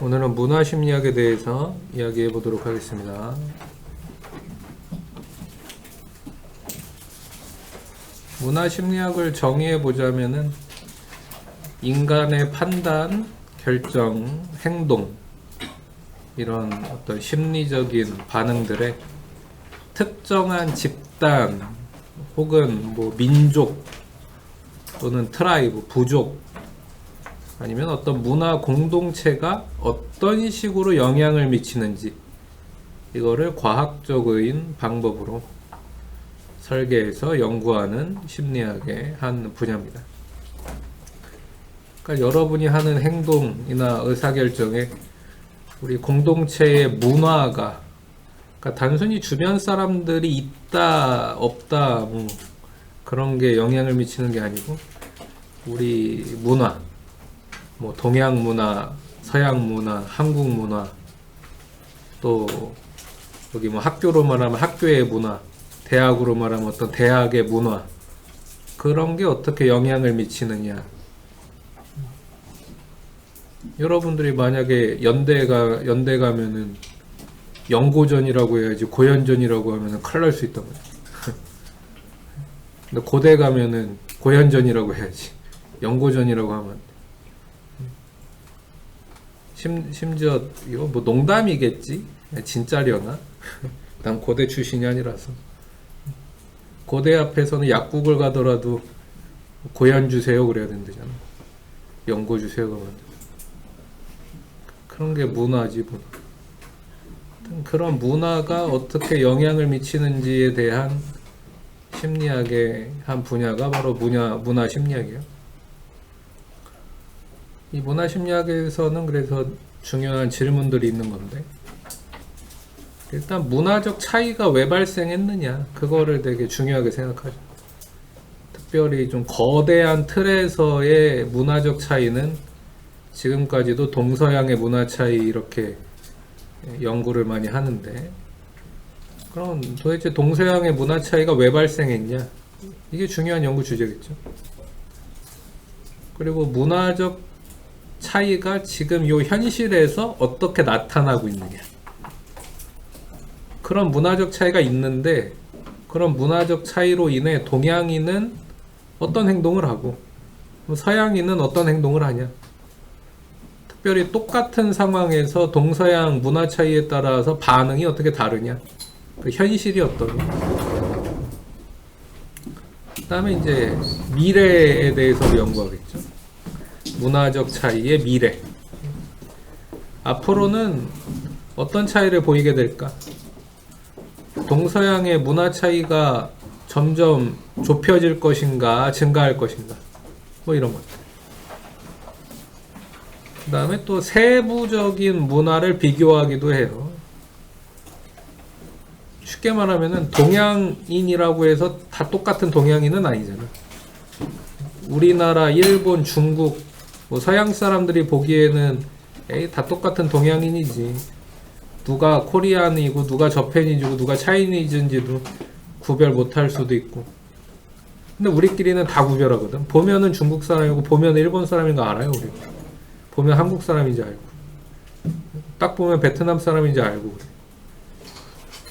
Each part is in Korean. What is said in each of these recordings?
오늘은 문화 심리학에 대해서 이야기해 보도록 하겠습니다. 문화 심리학을 정의해 보자면은 인간의 판단, 결정, 행동 이런 어떤 심리적인 반응들의 특정한 집단 혹은 뭐 민족 또는 트라이브, 부족 아니면 어떤 문화 공동체가 어떤 식으로 영향을 미치는지 이거를 과학적인 방법으로 설계해서 연구하는 심리학의 한 분야입니다. 그러니까 여러분이 하는 행동이나 의사결정에 우리 공동체의 문화가 그러니까 단순히 주변 사람들이 있다 없다 뭐 그런 게 영향을 미치는 게 아니고 우리 문화 뭐 동양 문화, 서양 문화, 한국 문화 또 여기 뭐 학교로 말하면 학교의 문화, 대학으로 말하면 어떤 대학의 문화 그런 게 어떻게 영향을 미치느냐 여러분들이 만약에 연대가 연대 가면은 연고전이라고 해야지 고연전이라고 하면은 큰일 날수 있단 말이야. 근데 고대 가면은 고연전이라고 해야지. 연고전이라고 하면. 심, 심지어 이거 뭐 농담이겠지? 진짜려나? 난 고대 출신이 아니라서. 고대 앞에서는 약국을 가더라도 고연 주세요 그래야 된다잖아. 연고 주세요가 만 그런 게 문화지 문화. 하여튼 그런 문화가 어떻게 영향을 미치는지에 대한 심리학의 한 분야가 바로 문화 문화 심리학이에요. 이 문화 심리학에서는 그래서 중요한 질문들이 있는 건데 일단 문화적 차이가 왜 발생했느냐 그거를 되게 중요하게 생각하죠. 특별히 좀 거대한 틀에서의 문화적 차이는 지금까지도 동서양의 문화 차이 이렇게 연구를 많이 하는데 그럼 도대체 동서양의 문화 차이가 왜 발생했냐 이게 중요한 연구 주제겠죠. 그리고 문화적 차이가 지금 요 현실에서 어떻게 나타나고 있느냐. 그런 문화적 차이가 있는데 그런 문화적 차이로 인해 동양인은 어떤 행동을 하고 서양인은 어떤 행동을 하냐. 특별히 똑같은 상황에서 동서양 문화 차이에 따라서 반응이 어떻게 다르냐. 그 현실이 어떠냐. 그 다음에 이제 미래에 대해서 연구하겠죠. 문화적 차이의 미래. 앞으로는 어떤 차이를 보이게 될까? 동서양의 문화 차이가 점점 좁혀질 것인가, 증가할 것인가? 뭐 이런 것들. 그 다음에 또 세부적인 문화를 비교하기도 해요. 쉽게 말하면은 동양인이라고 해서 다 똑같은 동양인은 아니잖아. 우리나라, 일본, 중국, 뭐 서양 사람들이 보기에는 에이 다 똑같은 동양인이지. 누가 코리안이고 누가 저팬이고 누가 차이니즈인지도 구별 못할 수도 있고. 근데 우리끼리는 다 구별하거든. 보면은 중국 사람이고 보면 일본 사람인 거 알아요, 우리. 보면 한국 사람인지 알고. 딱 보면 베트남 사람인지 알고 그래.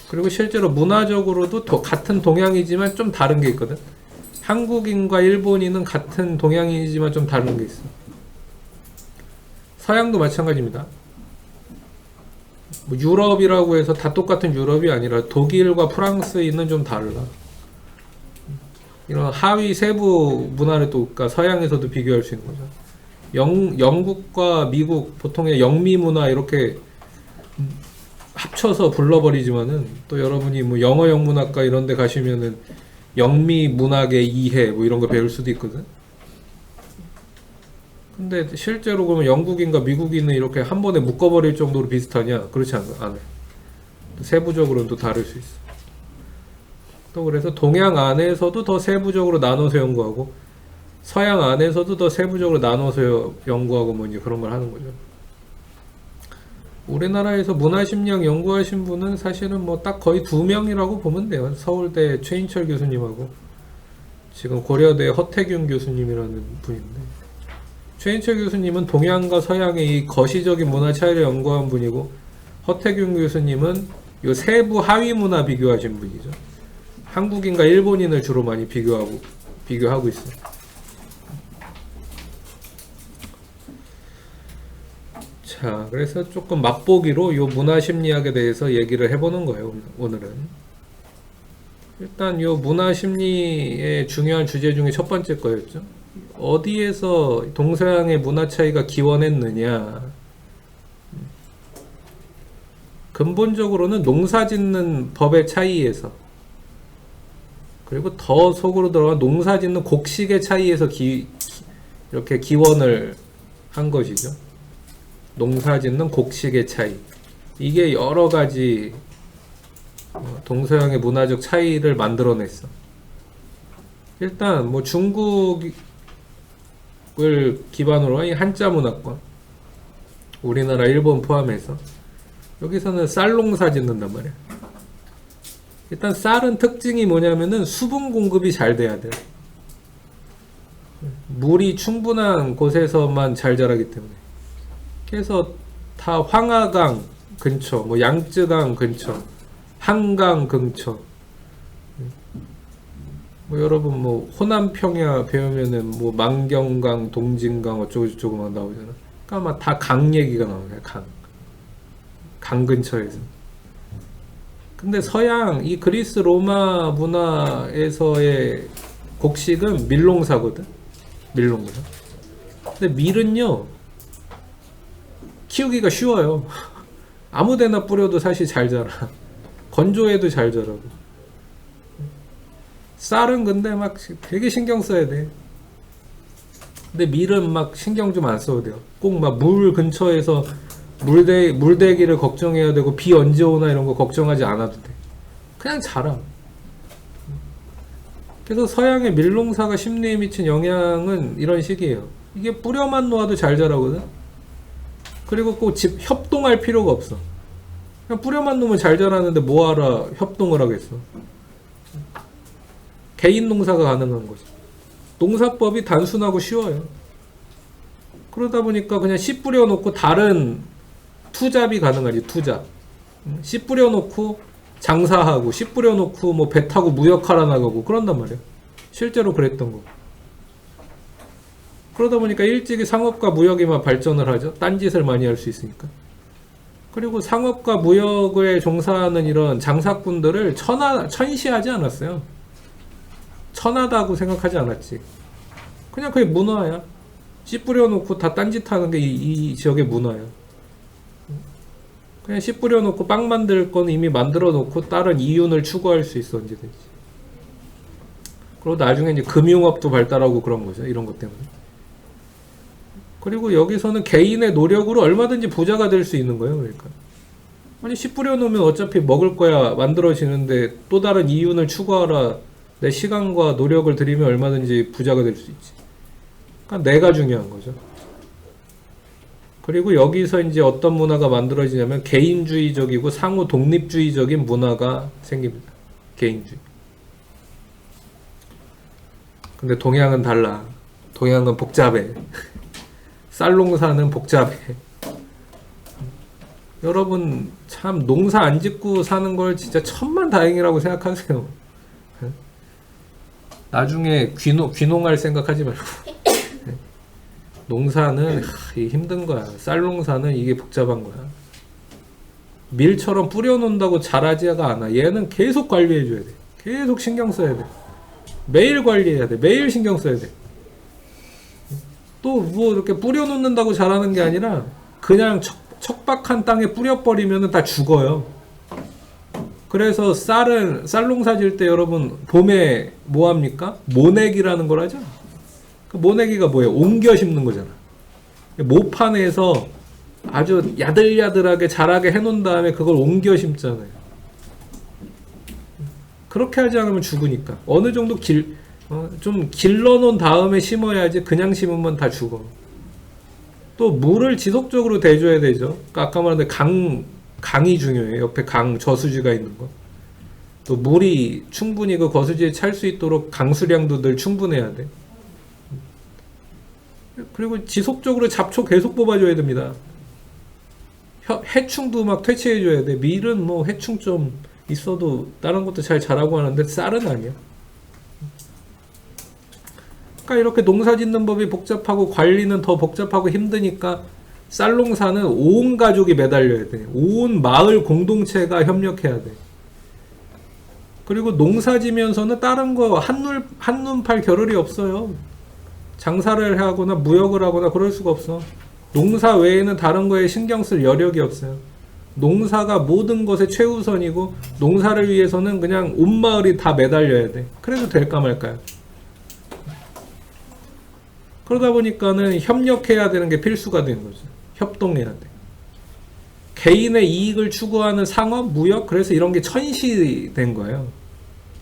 그리고 실제로 문화적으로도 더 같은 동양이지만 좀 다른 게 있거든. 한국인과 일본인은 같은 동양인이지만 좀 다른 게 있어. 서양도 마찬가지입니다. 뭐 유럽이라고 해서 다 똑같은 유럽이 아니라 독일과 프랑스인은 좀 달라. 이런 하위 세부 문화를 또 그러니까 서양에서도 비교할 수 있는 거죠. 영, 영국과 미국 보통의 영미 문화 이렇게 합쳐서 불러버리지만은 또 여러분이 뭐 영어 영문학과 이런 데 가시면은 영미 문학의 이해 뭐 이런 거 배울 수도 있거든. 근데 실제로 그러면 영국인과 미국인은 이렇게 한 번에 묶어버릴 정도로 비슷하냐? 그렇지 않, 않아요. 세부적으로는 또 다를 수 있어. 또 그래서 동양 안에서도 더 세부적으로 나눠서 연구하고 서양 안에서도 더 세부적으로 나눠서 연구하고 뭐 이제 그런 걸 하는 거죠. 우리나라에서 문화심리학 연구하신 분은 사실은 뭐 딱 거의 두 명이라고 보면 돼요. 서울대 최인철 교수님하고 지금 고려대 허태균 교수님이라는 분인데 최인철 교수님은 동양과 서양의 이 거시적인 문화 차이를 연구한 분이고 허태균 교수님은 요 세부 하위 문화 비교하신 분이죠. 한국인과 일본인을 주로 많이 비교하고 비교하고 있어요. 자, 그래서 조금 맛보기로 요 문화 심리학에 대해서 얘기를 해보는 거예요. 오늘- 오늘은 일단 요 문화 심리의 중요한 주제 중에 첫 번째 거였죠. 어디에서 동서양의 문화 차이가 기원했느냐? 근본적으로는 농사 짓는 법의 차이에서 그리고 더 속으로 들어가 농사 짓는 곡식의 차이에서 기, 이렇게 기원을 한 것이죠. 농사 짓는 곡식의 차이. 이게 여러 가지 어, 동서양의 문화적 차이를 만들어냈어. 일단 뭐 중국 을 기반으로 한 한자 문화권, 우리나라, 일본 포함해서 여기서는 쌀 농사 짓는단 말이야. 일단 쌀은 특징이 뭐냐면은 수분 공급이 잘 돼야 돼. 물이 충분한 곳에서만 잘 자라기 때문에. 그래서 다 황하강 근처, 뭐 양쯔강 근처, 한강 근처. 뭐 여러분 뭐 호남 평야 배우면은 뭐 만경강, 동진강 어쩌고 저쩌고 막 나오잖아. 그러니까 막 다 강 얘기가 나오네. 강. 강 근처에서. 근데 서양 이 그리스 로마 문화에서의 곡식은 밀농사거든. 밀농사. 근데 밀은요 키우기가 쉬워요. 아무데나 뿌려도 사실 잘 자라. 건조해도 잘 자라고. 쌀은 근데 막 되게 신경 써야 돼. 근데 밀은 막 신경 좀 안 써도 돼요. 꼭 막 물 근처에서 물대 물대기를 걱정해야 되고 비 언제 오나 이런 거 걱정하지 않아도 돼. 그냥 자라. 그래서 서양의 밀농사가 심리에 미친 영향은 이런 식이에요. 이게 뿌려만 놓아도 잘 자라거든. 그리고 꼭 집 협동할 필요가 없어. 그냥 뿌려만 놓으면 잘 자라는데 뭐하러 협동을 하겠어. 개인 농사가 가능한 거지. 농사법이 단순하고 쉬워요. 그러다 보니까 그냥 씨 뿌려놓고 다른 투잡이 가능하지 투잡. 응? 씨 뿌려놓고 장사하고 씨 뿌려놓고 뭐 배 타고 무역하러 나가고 그런단 말이야. 실제로 그랬던 거. 그러다 보니까 일찍이 상업과 무역에만 발전을 하죠. 딴짓을 많이 할 수 있으니까. 그리고 상업과 무역에 종사하는 이런 장사꾼들을 천하, 천시하지 않았어요. 천하다고 생각하지 않았지. 그냥 그게 문화야. 씨 뿌려놓고 다 딴짓하는 게 이, 이 지역의 문화야. 그냥 씨 뿌려놓고 빵 만들 건 이미 만들어 놓고 다른 이윤을 추구할 수 있어 언제든지. 그리고 나중에 이제 금융업도 발달하고 그런 거죠. 이런 것 때문에. 그리고 여기서는 개인의 노력으로 얼마든지 부자가 될 수 있는 거예요. 그러니까. 아니 씨 뿌려놓으면 어차피 먹을 거야 만들어지는데 또 다른 이윤을 추구하라 내 시간과 노력을 들이면 얼마든지 부자가 될 수 있지. 그러니까 내가 중요한 거죠. 그리고 여기서 이제 어떤 문화가 만들어지냐면 개인주의적이고 상호 독립주의적인 문화가 생깁니다. 개인주의. 근데 동양은 달라. 동양은 복잡해. 쌀농사는 복잡해. 여러분 참 농사 안 짓고 사는 걸 진짜 천만 다행이라고 생각하세요. 나중에 귀농 귀농할 생각하지 말고 농사는 하, 힘든 거야. 쌀 농사는 이게 복잡한 거야. 밀처럼 뿌려놓는다고 자라지가 않아. 얘는 계속 관리해줘야 돼. 계속 신경 써야 돼. 매일 관리해야 돼. 매일 신경 써야 돼. 또 뭐 이렇게 뿌려놓는다고 자라는 게 아니라 그냥 척, 척박한 땅에 뿌려버리면 다 죽어요. 그래서 쌀은 쌀 농사 질 때 여러분 봄에 뭐 합니까? 모내기라는 걸 하죠. 그 모내기가 뭐예요? 옮겨 심는 거잖아. 모판에서 아주 야들야들하게 자라게 해놓은 다음에 그걸 옮겨 심잖아요. 그렇게 하지 않으면 죽으니까. 어느 정도 길, 어, 좀 길러놓은 다음에 심어야지 그냥 심으면 다 죽어. 또 물을 지속적으로 대줘야 되죠. 그러니까 아까 말한 강, 강이 중요해요. 옆에 강, 저수지가 있는 거. 또 물이 충분히 그 거수지에 찰 수 있도록 강수량도 늘 충분해야 돼. 그리고 지속적으로 잡초 계속 뽑아줘야 됩니다. 혀- 해충도 막 퇴치해줘야 돼. 밀은 뭐 해충 좀 있어도 다른 것도 잘 자라고 하는데 쌀은 아니야. 그러니까 이렇게 농사 짓는 법이 복잡하고 관리는 더 복잡하고 힘드니까 쌀농사는 온 가족이 매달려야 돼. 온 마을 공동체가 협력해야 돼. 그리고 농사 지면서는 다른 거 한눈 한눈 팔 겨를이 없어요. 장사를 하거나 무역을 하거나 그럴 수가 없어. 농사 외에는 다른 거에 신경 쓸 여력이 없어요. 농사가 모든 것의 최우선이고 농사를 위해서는 그냥 온 마을이 다 매달려야 돼. 그래도 될까 말까요? 그러다 보니까는 협력해야 되는 게 필수가 된 거죠. 협동해야 돼. 개인의 이익을 추구하는 상업, 무역, 그래서 이런 게 천시된 거예요.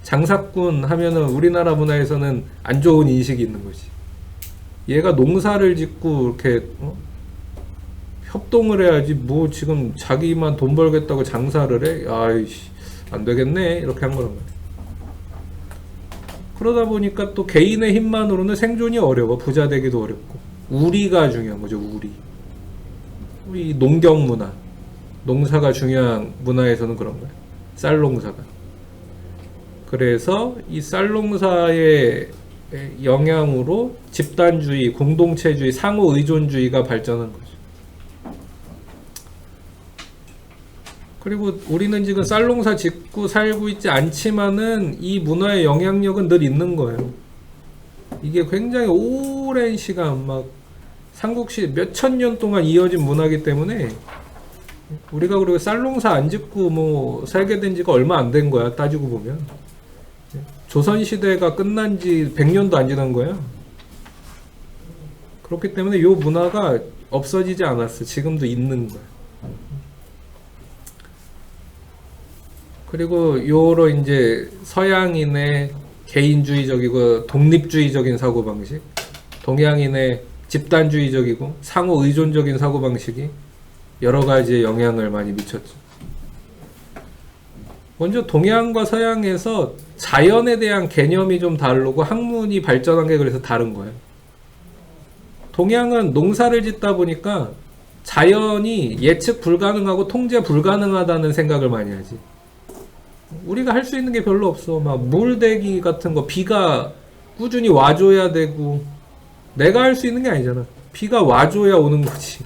장사꾼 하면은 우리나라 문화에서는 안 좋은 인식이 있는 거지. 얘가 농사를 짓고 이렇게 어? 협동을 해야지 뭐 지금 자기만 돈 벌겠다고 장사를 해? 아이씨 안 되겠네 이렇게 한 거란 말이야. 그러다 보니까 또 개인의 힘만으로는 생존이 어려워 부자 되기도 어렵고 우리가 중요한 거죠 우리 우리 농경 문화 농사가 중요한 문화에서는 그런 거야 쌀농사가 그래서 이 쌀 농사의 영향으로 집단주의, 공동체주의, 상호 의존주의가 발전한 거죠. 그리고 우리는 지금 쌀 농사 짓고 살고 있지 않지만은 이 문화의 영향력은 늘 있는 거예요. 이게 굉장히 오랜 시간 막 삼국시 몇 천 년 동안 이어진 문화이기 때문에 우리가 그리고 쌀농사 안 짓고 뭐 살게 된 지가 얼마 안 된 거야 따지고 보면 조선 시대가 끝난 지 100년도 안 지난 거야. 그렇기 때문에 이 문화가 없어지지 않았어. 지금도 있는 거야. 그리고 요로 이제 서양인의 개인주의적이고 독립주의적인 사고방식, 동양인의 집단주의적이고 상호 의존적인 사고방식이 여러 가지의 영향을 많이 미쳤죠. 먼저 동양과 서양에서 자연에 대한 개념이 좀 다르고 학문이 발전한 게 그래서 다른 거예요. 동양은 농사를 짓다 보니까 자연이 예측 불가능하고 통제 불가능하다는 생각을 많이 하지. 우리가 할 수 있는 게 별로 없어. 막 물대기 같은 거 비가 꾸준히 와줘야 되고 내가 할 수 있는 게 아니잖아. 비가 와줘야 오는 거지.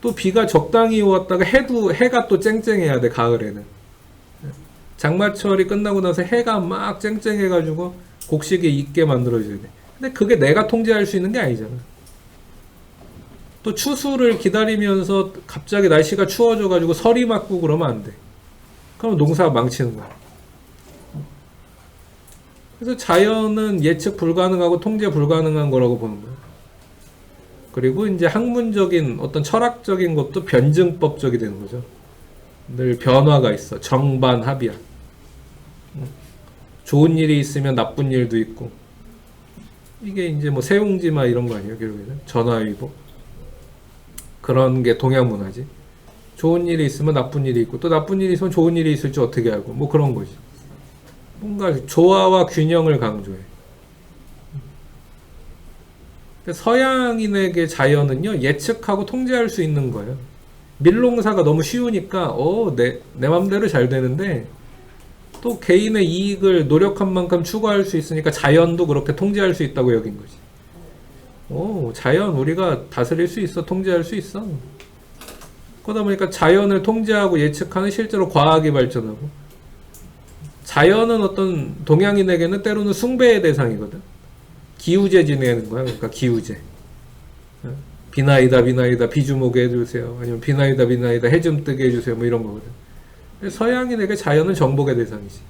또 비가 적당히 왔다가 해도 해가 또 쨍쨍해야 돼 가을에는. 장마철이 끝나고 나서 해가 막 쨍쨍해가지고 곡식이 익게 만들어줘야 돼. 근데 그게 내가 통제할 수 있는 게 아니잖아. 또 추수를 기다리면서 갑자기 날씨가 추워져가지고 설이 맞고 그러면 안 돼. 그럼 농사가 망치는 거야. 그래서 자연은 예측 불가능하고 통제 불가능한 거라고 보는 거야. 그리고 이제 학문적인 어떤 철학적인 것도 변증법적이 되는 거죠. 늘 변화가 있어. 정반합이야. 좋은 일이 있으면 나쁜 일도 있고. 이게 이제 뭐 세웅지마 이런 거 아니에요, 결국에는? 전화위복. 그런 게 동양 문화지. 좋은 일이 있으면 나쁜 일이 있고, 또 나쁜 일이 있으면 좋은 일이 있을지 어떻게 알고, 뭐 그런 거지. 뭔가 조화와 균형을 강조해. 서양인에게 자연은요, 예측하고 통제할 수 있는 거예요. 밀농사가 너무 쉬우니까, 어, 내, 내 맘대로 잘 되는데, 또 개인의 이익을 노력한 만큼 추구할 수 있으니까 자연도 그렇게 통제할 수 있다고 여긴 거지. 오, 자연 우리가 다스릴 수 있어, 통제할 수 있어. 그러다 보니까 자연을 통제하고 예측하는 실제로 과학이 발전하고, 자연은 어떤 동양인에게는 때로는 숭배의 대상이거든. 기우제 지내는 거야. 그러니까 기우제. 어? 비나이다 비나이다 비좀 오게 해주세요. 아니면 비나이다 비나이다 해 좀 뜨게 해주세요. 뭐 이런 거거든. 서양인에게 자연은 정복의 대상이지.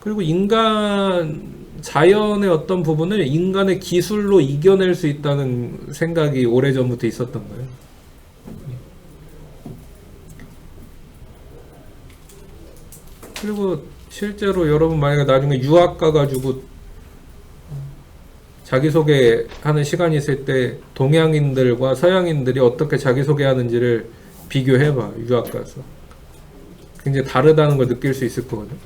그리고 인간 자연의 어떤 부분을 인간의 기술로 이겨낼 수 있다는 생각이 오래전부터 있었던 거예요. 그리고 실제로 여러분 만약에 나중에 유학 가가지고 자기소개하는 시간이 있을 때 동양인들과 서양인들이 어떻게 자기소개하는지를 비교해봐 유학 가서 굉장히 다르다는 걸 느낄 수 있을 거거든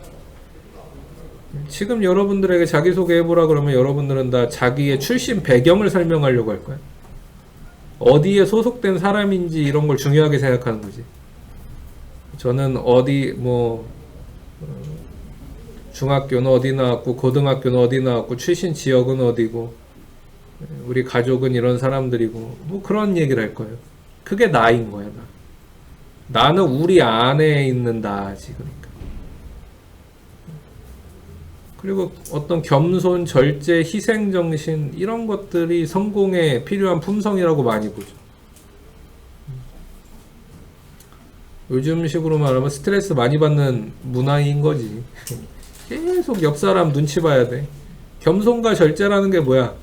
지금 여러분들에게 자기소개 해보라 그러면 여러분들은 다 자기의 출신 배경을 설명하려고 할 거야. 어디에 소속된 사람인지 이런 걸 중요하게 생각하는 거지. 저는 어디 뭐 어, 중학교는 어디 나왔고 고등학교는 어디 나왔고 출신 지역은 어디고 우리 가족은 이런 사람들이고 뭐 그런 얘기를 할 거예요. 그게 나인 거야 나. 나는 우리 안에 있는 나지 그러니까. 그리고 어떤 겸손, 절제, 희생 정신 이런 것들이 성공에 필요한 품성이라고 많이 보죠. 요즘 식으로 말하면 스트레스 많이 받는 문화인 거지. 계속 옆 사람 눈치 봐야 돼. 겸손과 절제라는 게 뭐야?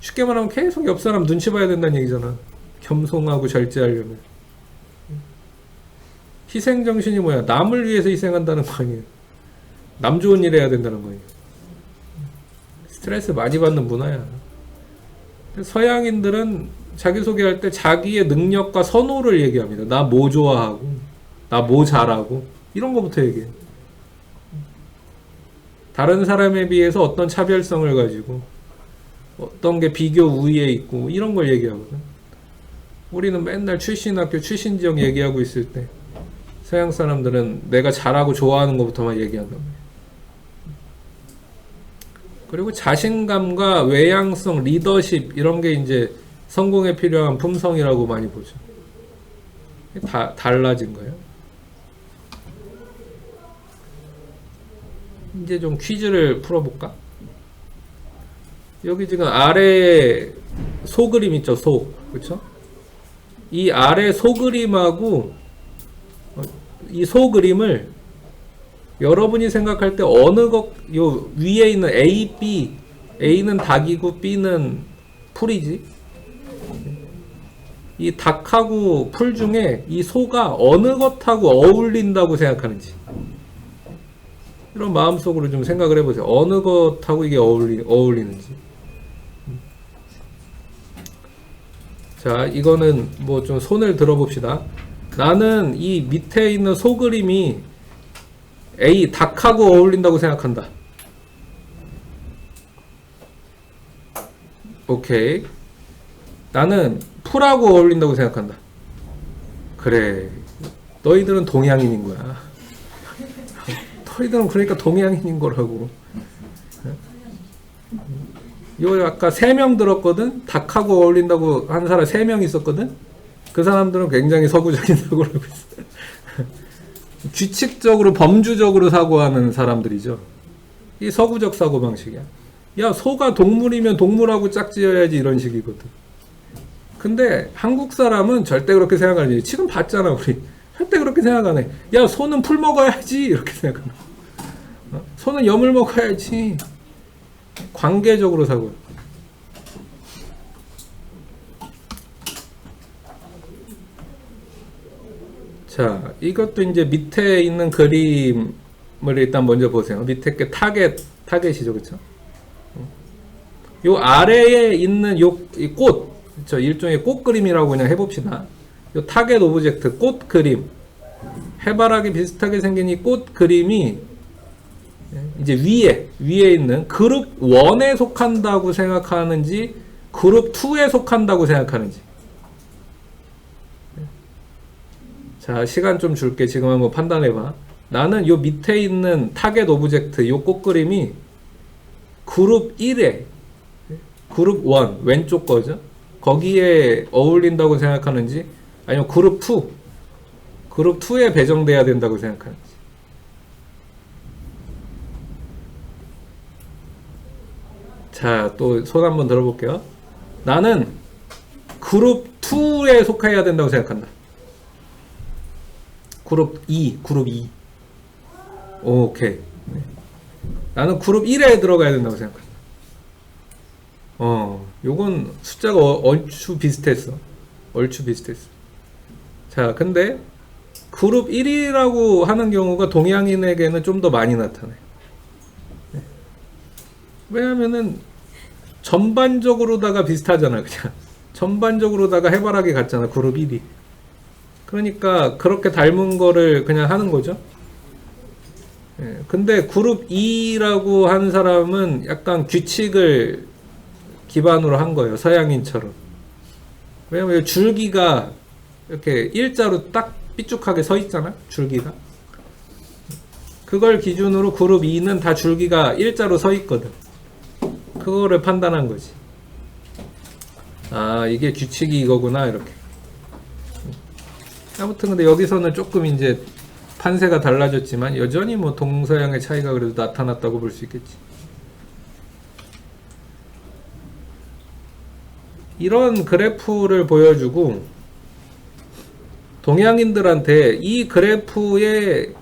쉽게 말하면 계속 옆 사람 눈치 봐야 된다는 얘기잖아. 겸손하고 절제하려면. 희생 정신이 뭐야? 남을 위해서 희생한다는 거 아니에요. 남 좋은 일 해야 된다는 거예요. 스트레스 많이 받는 문화야. 서양인들은 자기소개할 때 자기의 능력과 선호를 얘기합니다. 나 뭐 좋아하고, 나 뭐 잘하고, 이런 거부터 얘기해. 다른 사람에 비해서 어떤 차별성을 가지고, 어떤 게 비교 우위에 있고, 이런 걸 얘기하거든. 우리는 맨날 출신 학교, 출신 지역 얘기하고 있을 때, 서양 사람들은 내가 잘하고 좋아하는 것부터만 얘기한단 말이야. 그리고 자신감과 외향성, 리더십 이런 게 이제 성공에 필요한 품성이라고 많이 보죠. 다 달라진 거예요. 이제 좀 퀴즈를 풀어볼까? 여기 지금 아래 소 그림 있죠, 소. 그쵸? 이 아래 소 그림하고 어, 이 소 그림을 여러분이 생각할 때 어느 것, 요 위에 있는 A, B, A는 닭이고 B는 풀이지. 이 닭하고 풀 중에 이 소가 어느 것하고 어울린다고 생각하는지. 이런 마음속으로 좀 생각을 해보세요. 어느 것하고 이게 어울리, 어울리는지. 자, 이거는 뭐 좀 손을 들어봅시다. 나는 이 밑에 있는 소 그림이 A 닭하고 어울린다고 생각한다. 오케이. 나는 풀하고 어울린다고 생각한다. 그래. 너희들은 동양인인 거야. 너희들은 그러니까 동양인인 거라고. 요 아까 세 명 들었거든. 닭하고 어울린다고 하는 사람 세 명 있었거든. 그 사람들은 굉장히 서구적이라고 그러고 있어. 규칙적으로 범주적으로 사고하는 사람들이죠. 이 서구적 사고 방식이야. 야 소가 동물이면 동물하고 짝지어야지 이런 식이거든. 근데 한국 사람은 절대 그렇게 생각하지. 지금 봤잖아 우리. 절대 그렇게 생각 안 해. 야 소는 풀 먹어야지 이렇게 생각하는. 어? 소는 염을 먹어야지. 관계적으로 사고. 자, 이것도 이제 밑에 있는 그림을 일단 먼저 보세요. 밑에 게 타겟, 타겟이죠, 그쵸? 요 아래에 있는 요, 이 꽃, 저 일종의 꽃 그림이라고 그냥 해봅시다. 요 타겟 오브젝트, 꽃 그림. 해바라기 비슷하게 생긴 이 꽃 그림이 이제 위에, 위에 있는 그룹 1에 속한다고 생각하는지, 그룹 2에 속한다고 생각하는지. 자, 시간 좀 줄게. 지금 한번 판단해봐. 나는 요 밑에 있는 타겟 오브젝트, 요 꽃 그림이 그룹 1에, 그룹 1, 왼쪽 거죠? 거기에 어울린다고 생각하는지, 아니면 그룹 2, 그룹 2에 배정돼야 된다고 생각하는지. 자, 또 손 한번 들어볼게요. 나는 그룹 2에 속해야 된다고 생각한다. 그룹 2, 그룹 2. 오케이. 네. 나는 그룹 1에 들어가야 된다고 생각한다. 어, 요건 숫자가 어- 얼추 비슷했어. 얼추 비슷했어. 자, 근데 그룹 1이라고 하는 경우가 동양인에게는 좀 더 많이 나타나요. 네. 왜냐면은 전반적으로다가 비슷하잖아, 그냥. 전반적으로다가 해바라기 같잖아, 그룹 1이. 그러니까 그렇게 닮은 거를 그냥 하는 거죠. 예, 근데 그룹 E라고 하는 사람은 약간 규칙을 기반으로 한 거예요. 서양인처럼. 왜냐면 줄기가 이렇게 일자로 딱 삐쭉하게 서 있잖아. 줄기가. 그걸 기준으로 그룹 E는 다 줄기가 일자로 서 있거든. 그거를 판단한 거지. 아, 이게 규칙이 이거구나, 이렇게. 아무튼 근데 여기서는 조금 이제 판세가 달라졌지만 여전히 뭐 동서양의 차이가 그래도 나타났다고 볼 수 있겠지. 이런 그래프를 보여주고 동양인들한테 이 그래프에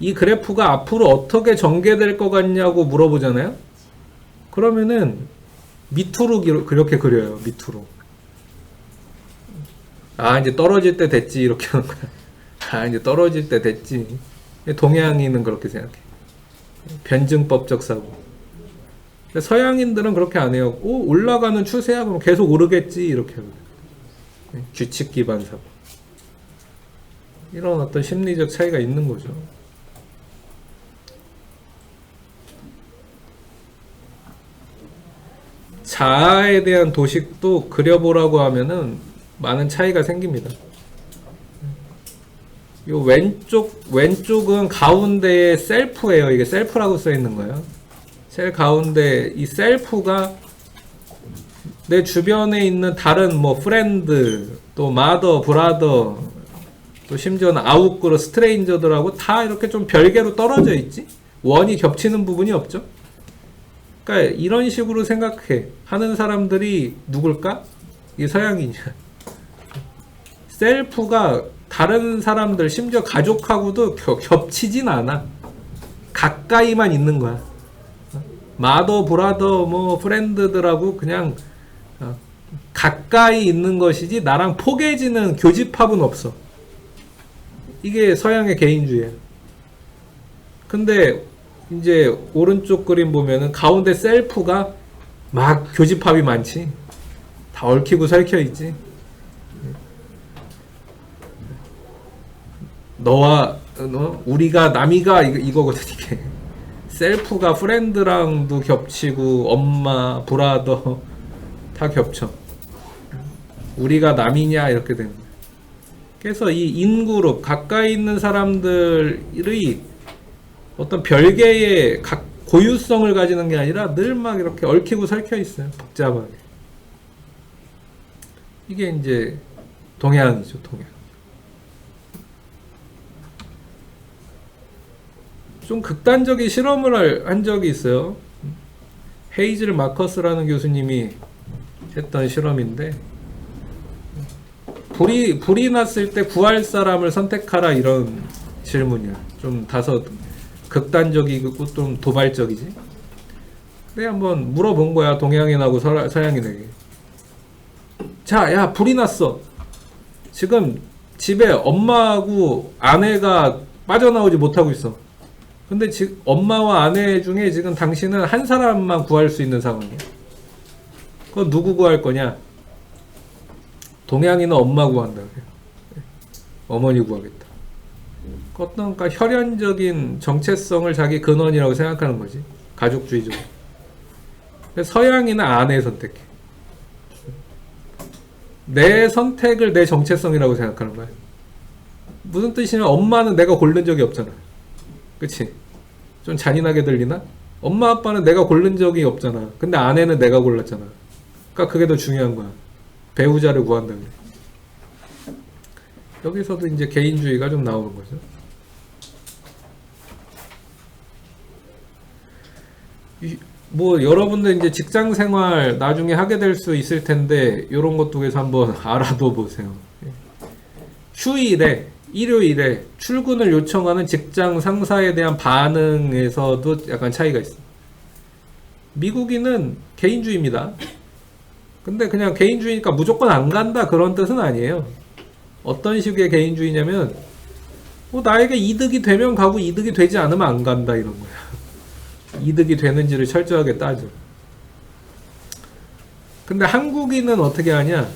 이 그래프가 앞으로 어떻게 전개될 것 같냐고 물어보잖아요. 그러면은 밑으로 기- 그렇게 그려요. 밑으로. 아 이제 떨어질 때 됐지 이렇게 하는 거야. 아 이제 떨어질 때 됐지. 동양인은 그렇게 생각해. 변증법적 사고. 서양인들은 그렇게 안 해요. 오 올라가는 추세야 그럼 계속 오르겠지 이렇게 하거든. 네, 규칙 기반 사고. 이런 어떤 심리적 차이가 있는 거죠. 자아에 대한 도식도 그려보라고 하면은 많은 차이가 생깁니다. 요 왼쪽 왼쪽은 가운데에 셀프예요. 이게 셀프라고 써 있는 거예요. 제일 가운데 이 셀프가 내 주변에 있는 다른 뭐 프렌드 또 마더 브라더 또 심지어는 아웃그로 스트레인저들하고 다 이렇게 좀 별개로 떨어져 있지 원이 겹치는 부분이 없죠. 그러니까 이런 식으로 생각해 하는 사람들이 누굴까? 이 서양인이야. 셀프가 다른 사람들 심지어 가족하고도 겨- 겹치진 않아. 가까이만 있는 거야. 마더 브라더 뭐 프렌드들하고 그냥 어, 가까이 있는 것이지 나랑 포개지는 교집합은 없어. 이게 서양의 개인주의야. 근데 이제 오른쪽 그림 보면은 가운데 셀프가 막 교집합이 많지. 다 얽히고 설켜 있지. 너와 너 우리가 남이가 이거, 이거거든 이게. 셀프가 프렌드랑도 겹치고 엄마, 브라더 다 겹쳐. 우리가 남이냐 이렇게 거야. 그래서 이 인그룹 가까이 있는 사람들이 어떤 별개의 각 고유성을 가지는 게 아니라 늘 막 이렇게 얽히고 설켜 있어요. 복잡하게. 이게 이제 동양이죠, 동양. 좀 극단적인 실험을 할- 한 적이 있어요. 헤이즐 마커스라는 교수님이 했던 실험인데 불이 불이 났을 때 구할 사람을 선택하라 이런 질문이야. 좀 다소 극단적이고 좀 도발적이지. 근데 한번 물어본 거야 동양인하고 서, 서양인에게. 자, 야 불이 났어. 지금 집에 엄마하고 아내가 빠져나오지 못하고 있어. 근데 지금 엄마와 아내 중에 지금 당신은 한 사람만 구할 수 있는 상황이야. 그건 누구 구할 거냐? 동양인은 엄마 구한다 그래요. 어머니 구하겠다. 그 어떤 그러니까 혈연적인 정체성을 자기 근원이라고 생각하는 거지. 가족주의적으로. 서양인은 아내 선택해. 내 선택을 내 정체성이라고 생각하는 거야. 무슨 뜻이냐면 엄마는 내가 고른 적이 없잖아. 그치? 좀 잔인하게 들리나? 엄마 아빠는 내가 고른 적이 없잖아. 근데 아내는 내가 골랐잖아. 그러니까 그게 더 중요한 거야. 배우자를 구한다 그래. 여기서도 이제 개인주의가 좀 나오는 거죠. 이- 뭐 여러분들 이제 직장 생활 나중에 하게 될 수 있을 텐데 이런 것도 그래서 한번 알아둬 보세요. 예. 휴일에 일요일에 출근을 요청하는 직장 상사에 대한 반응에서도 약간 차이가 있어. 미국인은 개인주의입니다. 근데 그냥 개인주의니까 무조건 안 간다 그런 뜻은 아니에요. 어떤 식의 개인주의냐면 뭐 나에게 이득이 되면 가고 이득이 되지 않으면 안 간다 이런 거야. 이득이 되는지를 철저하게 따져. 근데 한국인은 어떻게 하냐?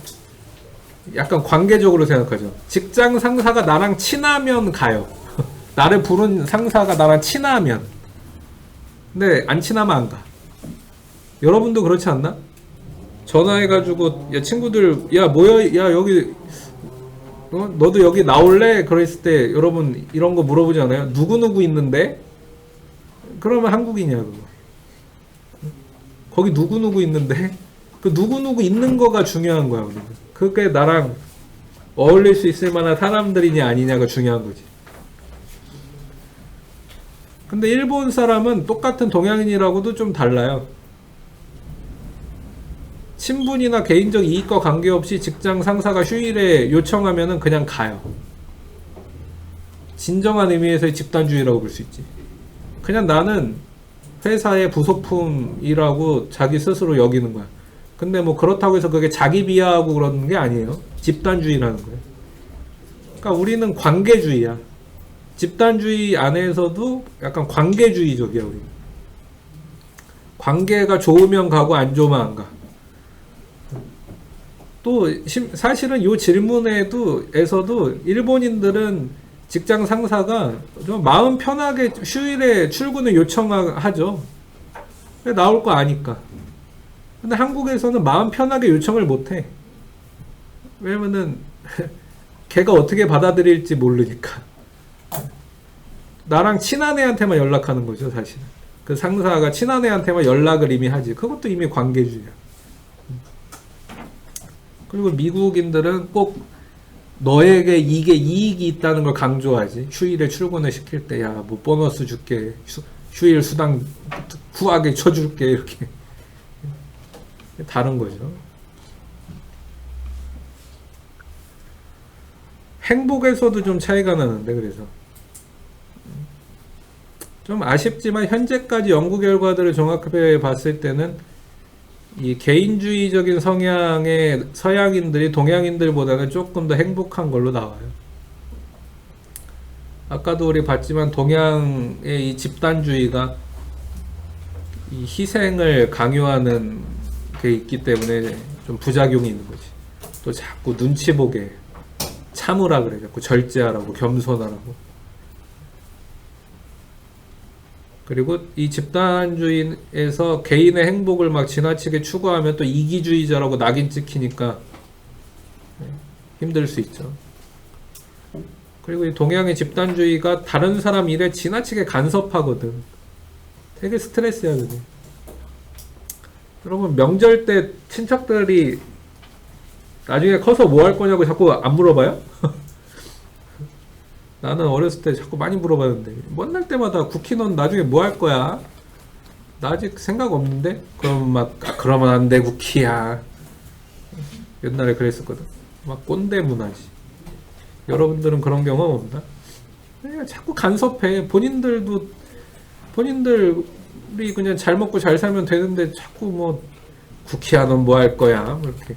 약간 관계적으로 생각하죠. 직장 상사가 나랑 친하면 가요. 나를 부른 상사가 나랑 친하면 근데 안 친하면 안 가. 여러분도 그렇지 않나? 전화해가지고 야 친구들 야 모여 야 여기 어? 너도 여기 나올래? 그랬을 때 여러분 이런 거 물어보지 않아요? 누구 누구 있는데? 그러면 한국이냐고. 거기 누구 누구 있는데? 그 누구 누구 있는 거가 중요한 거야 우리는. 그게 나랑 어울릴 수 있을 만한 사람들이냐 아니냐가 중요한 거지. 근데 일본 사람은 똑같은 동양인이라고도 좀 달라요. 친분이나 개인적 이익과 관계없이 직장 상사가 휴일에 요청하면은 그냥 가요. 진정한 의미에서의 집단주의라고 볼 수 있지. 그냥 나는 회사의 부속품이라고 자기 스스로 여기는 거야. 근데 뭐 그렇다고 해서 그게 자기 비하하고 그러는 게 아니에요. 집단주의라는 거예요. 그러니까 우리는 관계주의야. 집단주의 안에서도 약간 관계주의적이야, 우리. 관계가 좋으면 가고 안 좋으면 안 가. 또 심- 사실은 이 질문에도 에서도 일본인들은 직장 상사가 좀 마음 편하게 휴일에 출근을 요청하죠. 나올 거 아니까. 근데 한국에서는 마음 편하게 요청을 못 해. 왜냐면은 걔가 어떻게 받아들일지 모르니까. 나랑 친한 애한테만 연락하는 거죠, 사실은. 그 상사가 친한 애한테만 연락을 이미 하지. 그것도 이미 관계주의야. 그리고 미국인들은 꼭 너에게 이게 이익이 있다는 걸 강조하지. 휴일에 출근을 시킬 때, 야, 뭐 보너스 줄게. 휴, 휴일 수당 후하게 쳐줄게. 이렇게. 다른 거죠. 행복에서도 좀 차이가 나는데, 그래서. 좀 아쉽지만 현재까지 연구 결과들을 종합해 봤을 때는 이 개인주의적인 성향의 서양인들이 동양인들보다는 조금 더 행복한 걸로 나와요. 아까도 우리 봤지만 동양의 이 집단주의가 이 희생을 강요하는 게 있기 때문에 좀 부작용이 있는 거지. 또 자꾸 눈치 보게 참으라 그래. 자꾸 절제하라고 겸손하라고. 그리고 이 집단주의에서 개인의 행복을 막 지나치게 추구하면 또 이기주의자라고 낙인 찍히니까 네, 힘들 수 있죠. 그리고 이 동양의 집단주의가 다른 사람 일에 지나치게 간섭하거든. 되게 스트레스야, 그게. 여러분, 명절 때 친척들이 나중에 커서 뭐 할 거냐고 자꾸 안 물어봐요? 나는 어렸을 때 자꾸 많이 물어봤는데 만날 때마다 국회의원 나중에 뭐 할 거야? 나 아직 생각 없는데? 그럼 막 아, 그러면 안 돼 국회야 옛날에 그랬었거든 막 꼰대 문화지 여러분들은 그런 경험 없나? 그냥 자꾸 간섭해 본인들도 본인들이 그냥 잘 먹고 잘 살면 되는데 자꾸 뭐 국회의원 뭐할 거야 뭐 이렇게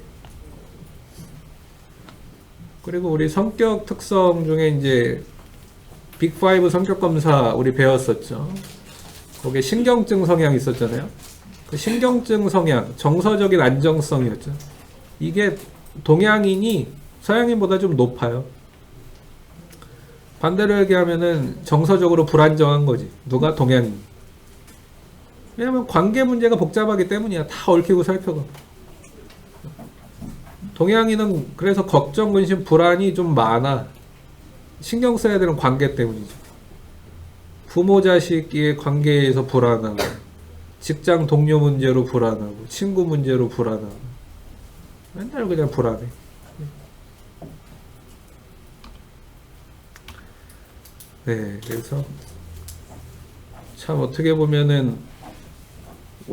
그리고 우리 성격 특성 중에 이제 빅5 성격 검사 우리 배웠었죠. 거기에 신경증 성향 있었잖아요. 그 신경증 성향, 정서적인 안정성이었죠. 이게 동양인이 서양인보다 좀 높아요. 반대로 얘기하면은 정서적으로 불안정한 거지. 누가 동양인. 왜냐면 관계 문제가 복잡하기 때문이야. 다 얽히고 살펴가. 동양인은 그래서 걱정, 근심, 불안이 좀 많아. 신경 써야 되는 관계 때문이죠. 부모 자식의 관계에서 불안하고, 직장 동료 문제로 불안하고, 친구 문제로 불안하고, 맨날 그냥 불안해. 네, 그래서 참 어떻게 보면은 오,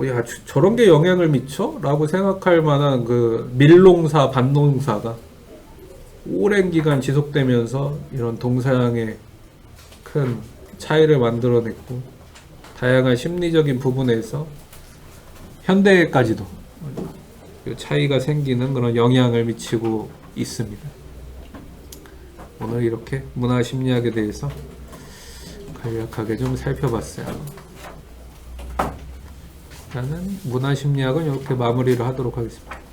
야, 저- 저런 게 영향을 미쳐? 라고 생각할 만한 그 밀농사, 반농사가 오랜 기간 지속되면서 이런 동서양의 큰 차이를 만들어냈고 다양한 심리적인 부분에서 현대까지도 그 차이가 생기는 그런 영향을 미치고 있습니다. 오늘 이렇게 문화 심리학에 대해서 간략하게 좀 살펴봤어요. 나는 문화 심리학은 이렇게 마무리를 하도록 하겠습니다.